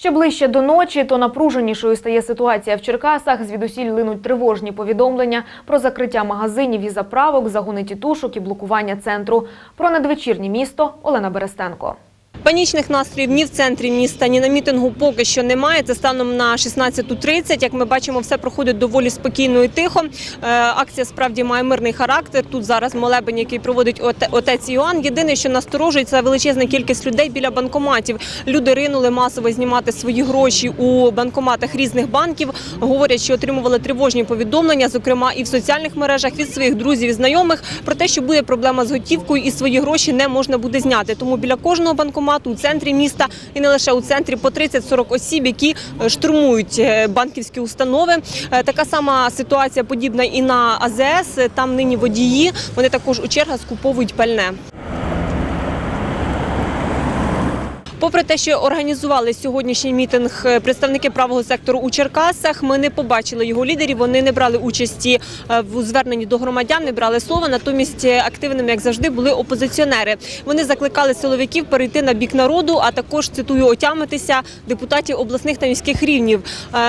Що ближче до ночі, то напруженішою стає ситуація в Черкасах. Звідусіль линуть тривожні повідомлення про закриття магазинів і заправок, загони тітушок і блокування центру. Про надвечірнє місто Олена Берестенко. Панічних настроїв ні в центрі міста, ні на мітингу поки що немає. Це станом на 16.30. Як ми бачимо, все проходить доволі спокійно і тихо. Е, акція справді має мирний характер. Тут зараз молебень, який проводить отець Іоанн. Єдине, що насторожує, це величезна кількість людей біля банкоматів. Люди ринули масово знімати свої гроші у банкоматах різних банків. Говорять, що отримували тривожні повідомлення, зокрема і в соціальних мережах від своїх друзів і знайомих про те, що буде проблема з готівкою і свої гроші не можна буде зняти. Тому біля кожного банкомату у центрі міста і не лише у центрі по 30-40 осіб, які е, штурмують е, банківські установи. Е, Така сама ситуація подібна і на АЗС. Там нині водії. Вони також у чергах скуповують пальне. Попри те, що організували сьогоднішній мітинг е, представники правого сектору у Черкасах, ми не побачили його лідерів. Вони не брали участі е, в зверненні до громадян, не брали слова. Натомість е, активними, як завжди, були опозиціонери. Вони закликали силовиків перейти на бік народу, а також цитую отямитися депутатів обласних та міських рівнів.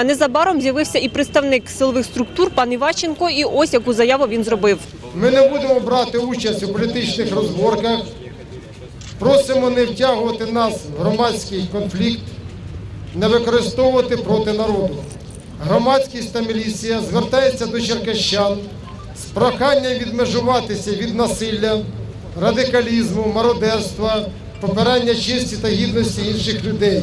Незабаром з'явився і представник силових структур пан Іваченко. І ось яку заяву він зробив. Ми не будемо брати участь у політичних розборках. Просимо не втягувати нас в громадський конфлікт, не використовувати проти народу. Громадськість та міліція звертається до черкащан з проханням відмежуватися від насилля, радикалізму, мародерства, попирання честі та гідності інших людей.